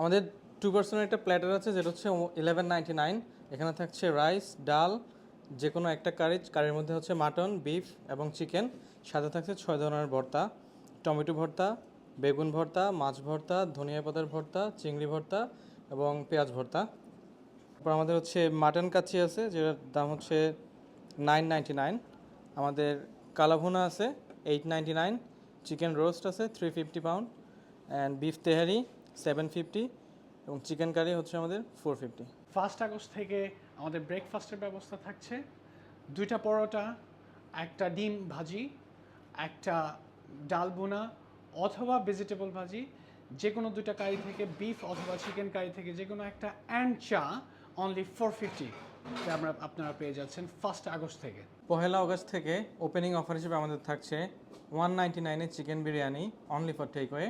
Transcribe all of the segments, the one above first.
আমাদের টু পার্সেন্টের একটা প্ল্যাটার আছে, যেটা হচ্ছে ইলেভেন নাইনটি নাইন এখানে থাকছে রাইস ডাল যে কোনো একটা কারি কারির মধ্যে হচ্ছে মাটন বিফ এবং চিকেন সাথে থাকছে ছয় ধরনের ভর্তা। টমেটো ভর্তা, বেগুন ভর্তা, মাছ ভর্তা, ধনিয়া পাতার ভর্তা, চিংড়ি ভর্তা এবং পেঁয়াজ ভর্তা। তারপর আমাদের হচ্ছে মাটন কাচ্চি আছে, যেটার দাম হচ্ছে নাইন নাইনটি নাইন আমাদের কালাভুনা আছে eight ninety nine chicken roast আছে three fifty pound and beef tehari. Seven fifty এবং চিকেন কারি হচ্ছে আমাদের ফোর ফিফটি। ফার্স্ট আগস্ট থেকে আমাদের ব্রেকফাস্টের ব্যবস্থা থাকছে। দুইটা পরোটা একটা ডিম ভাজি একটা ডাল বোনা অথবা ভেজিটেবল ভাজি যে কোনো দুইটা কারি থেকে বিফ অথবা চিকেন কারি থেকে যে কোনো একটা অ্যান্ড চা অনলি ফোর ফিফটি আমরা আপনারা পেয়ে যাচ্ছেন ফার্স্ট আগস্ট থেকে। পহেলা অগস্ট থেকে ওপেনিং অফার হিসেবে আমাদের থাকছে ওয়ান নাইনটি নাইনের chicken biryani only for takeaway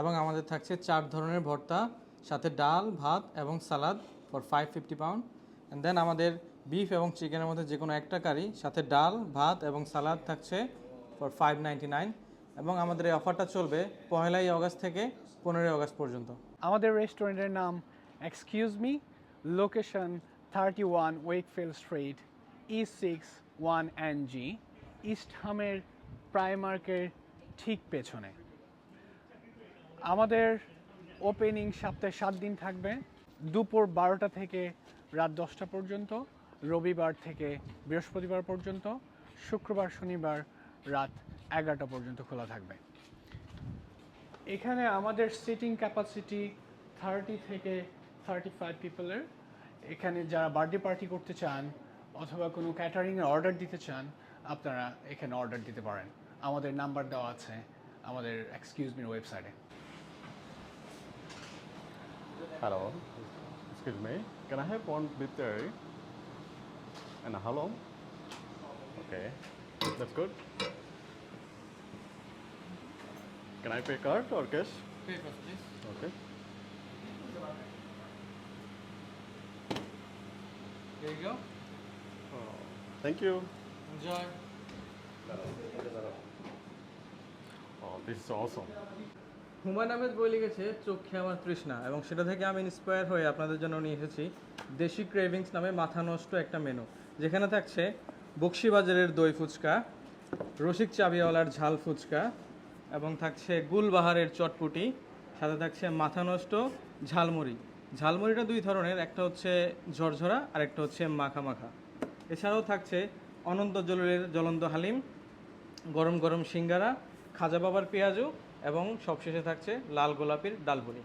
এবং আমাদের থাকছে চার ধরনের ভর্তা, সাথে ডাল, ভাত এবং salad for five fifty pound and then আমাদের বিফ এবং চিকেনের মধ্যে যে কোনো একটা কারি সাথে ডাল, ভাত এবং সালাদ থাকছে ফর ফাইভ নাইনটি নাইন এবং আমাদের এই অফারটা চলবে পহেলাই অগস্ট থেকে পনেরোই অগস্ট পর্যন্ত। আমাদের রেস্টুরেন্টের নাম excuse me location thirty one Wakefield Street E six one N G East হামের প্রাইমার্কের ঠিক পেছনে। আমাদের ওপেনিং সপ্তাহে সাত দিন থাকবে। দুপুর বারোটা থেকে রাত দশটা পর্যন্ত, রবিবার থেকে বৃহস্পতিবার পর্যন্ত, শুক্রবার, শনিবার রাত এগারোটা পর্যন্ত খোলা থাকবে। এখানে আমাদের সিটিং ক্যাপাসিটি থার্টি থেকে থার্টি ফাইভ পিপলের এখানে যারা বার্থডে পার্টি করতে চান অথবা কোনো ক্যাটারিংয়ের অর্ডার দিতে চান, আপনারা এখানে অর্ডার দিতে পারেন। আমাদের নাম্বার দেওয়া আছে আমাদের এক্সকিউজ মির ওয়েবসাইটে Hello. Excuse me. Can I have one beef terry? And how long? Okay. That's good. Can I pay card or cash? Okay. There you go. Oh, thank you. Enjoy. Oh, this is awesome. Humayun Ahmed বই লিখেছে, চোখে আমার তৃষ্ণা এবং সেটা থেকে আমি inspire হয়ে আপনাদের জন্য নিয়ে এসেছি দেশি ক্রেভিংস নামে মাথা নষ্ট একটা মেনু যেখানে থাকছে বক্সিবাজারের দই ফুচকা, রসিক চাবিওয়ালার ঝাল ফুচকা এবং থাকছে গুলবাহারের চটপুটি, সাথে থাকছে মাথা নষ্ট ঝালমুড়ি। ঝালমুড়িটা দুই ধরনের, একটা হচ্ছে ঝরঝরা আর একটা হচ্ছে মাখা মাখা এছাড়াও থাকছে অনন্ত জলের জ্বলন্ত হালিম, গরম গরম সিঙ্গারা, খাজা বাবার পেঁয়াজু এবং সবশেষে থাকছে লাল গোলাপির ডালপুরি।